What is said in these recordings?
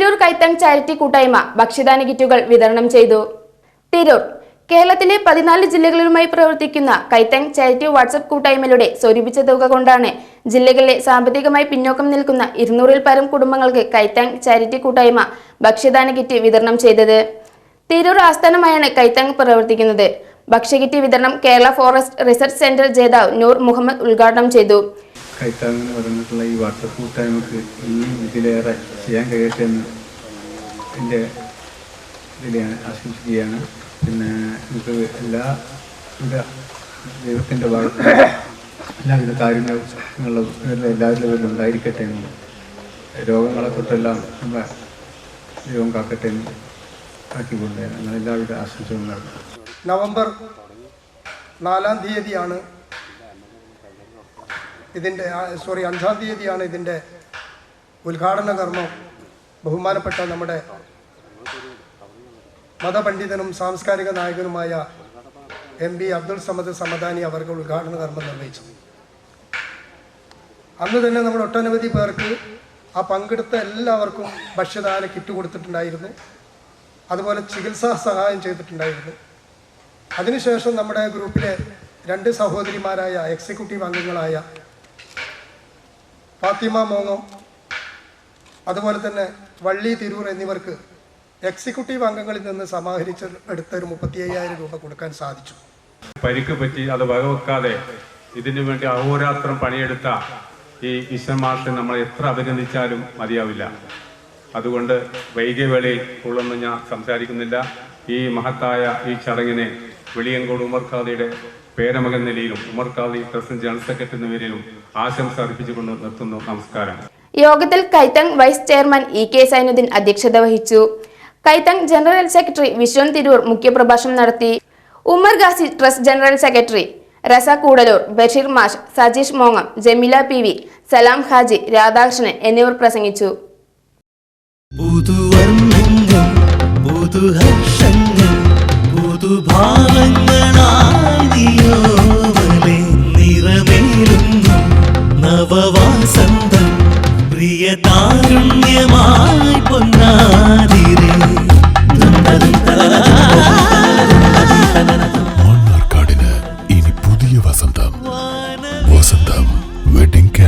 കൈത്തങ് charity കൂട്ടായ്മ ഭക്ഷ്യദാന കിറ്റുകൾ വിതരണം ചെയ്തു. തിരൂർ കേരളത്തിലെ പതിനാല് ജില്ലകളിലുമായി പ്രവർത്തിക്കുന്ന കൈത്തങ് ചാരിറ്റി വാട്സപ്പ് കൂട്ടായ്മയിലൂടെ സ്വരൂപിച്ച തുക കൊണ്ടാണ് ജില്ലകളിലെ സാമ്പത്തികമായി പിന്നോക്കം നിൽക്കുന്ന ഇരുന്നൂറിൽ പരം കുടുംബങ്ങൾക്ക് കൈത്തങ് ചാരിറ്റി കൂട്ടായ്മ ഭക്ഷ്യദാന കിറ്റ് വിതരണം ചെയ്തത്. തിരൂർ ആസ്ഥാനമായാണ് കൈത്തങ് പ്രവർത്തിക്കുന്നത്. ഭക്ഷ്യകിറ്റ് വിതരണം കേരള ഫോറസ്റ്റ് റിസർച്ച് സെന്റർ ജേതാവ് നൂർ മുഹമ്മദ് ഉദ്ഘാടനം ചെയ്തു. കൈത്താങ്ങെന്ന് പറഞ്ഞിട്ടുള്ള ഈ വാട്സപ്പ് കൂട്ടായ്മക്ക് ഇനിയും ഇതിലേറെ ചെയ്യാൻ കഴിയട്ടെ എന്ന് എന്റെ ഇതിൽ ആശംസിക്കുകയാണ്. പിന്നെ നമുക്ക് എല്ലാ വിധ ദൈവത്തിന്റെ ഭാഗത്ത് എല്ലാവിധ കാര്യങ്ങളും എല്ലാവരിലും ഉണ്ടായിരിക്കട്ടെ എന്നും രോഗങ്ങളെ തൊട്ടെല്ലാം നമ്മളെ ദൈവം കാക്കട്ടെ എന്ന് ആക്കിക്കൊണ്ട് ഞങ്ങൾ എല്ലാവിധ ആശംസകളും നൽകുന്നു നവംബർ നാലാം തീയതിയാണ് ഇതിന്റെ സോറി അഞ്ചാം തീയതിയാണ് ഇതിന്റെ ഉദ്ഘാടന കർമ്മം ബഹുമാനപ്പെട്ട നമ്മുടെ മതപണ്ഡിതനും സാംസ്കാരിക നായകനുമായ എം പി അബ്ദുൾ സമദ് സമദാനി അവർക്ക് ഉദ്ഘാടന കർമ്മം നിർവഹിച്ചു. അന്ന് തന്നെ നമ്മൾ ഒട്ടനവധി പേർക്ക് ആ പങ്കെടുത്ത എല്ലാവർക്കും ഭക്ഷ്യദാന കിറ്റ് കൊടുത്തിട്ടുണ്ടായിരുന്നു. അതുപോലെ ചികിത്സാ സഹായം ചെയ്തിട്ടുണ്ടായിരുന്നു. അതിനുശേഷം നമ്മുടെ ഗ്രൂപ്പിലെ രണ്ട് സഹോദരിമാരായ എക്സിക്യൂട്ടീവ് അംഗങ്ങളായ ഫാത്തിമ മോങ്ങോ അതുപോലെ തന്നെ വള്ളി തിരൂർ എന്നിവർക്ക് എക്സിക്യൂട്ടീവ് അംഗങ്ങളിൽ നിന്ന് സമാഹരിച്ച് എടുത്ത ഒരു മുപ്പത്തി അയ്യായിരം രൂപ കൊടുക്കാൻ സാധിച്ചു. പരിക്ക് പറ്റി അത് വകവെക്കാതെ ഇതിനു വേണ്ടി അഹോരാത്രം പണിയെടുത്ത ഈ ഈശ്വരമാഷെ നമ്മൾ എത്ര അഭിനന്ദിച്ചാലും മതിയാവില്ല. അതുകൊണ്ട് വൈകിയ വേളയിൽ കൂടുതലൊന്നും ഞാൻ സംസാരിക്കുന്നില്ല. ഈ മഹത്തായ ഈ ചടങ്ങിനെ വെളിയങ്കോട് ഉമർ ഖാദിയുടെ പേരമകൻ നിലയിലും Umar Qazi president general secretary എന്ന നിലയിലും ആശംസ അർപ്പിച്ചുകൊണ്ട് നിർത്തുന്നു. നമസ്കാരം. യോഗത്തിൽ കൈത്തങ് vice chairman E K Zainuddin അധ്യക്ഷത വഹിച്ചു. കൈത്തങ് ജനറൽ സെക്രട്ടറി വിശ്വൻ തിരൂർ മുഖ്യപ്രഭാഷണം നടത്തി. Umar Qazi trust general secretary Raza Koodalur Basheer മാഷ് സജീഷ് മോങ്ങം ജമീല പി വി സലാം ഹാജി രാധാകൃഷ്ണൻ എന്നിവർ പ്രസംഗിച്ചു. പുതുവർണങ്ങൾ പുതുഹർഷങ്ങൾ പുതുഭാവങ്ങൾ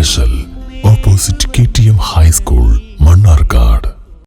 special opposite K T M high school Mannarkkad.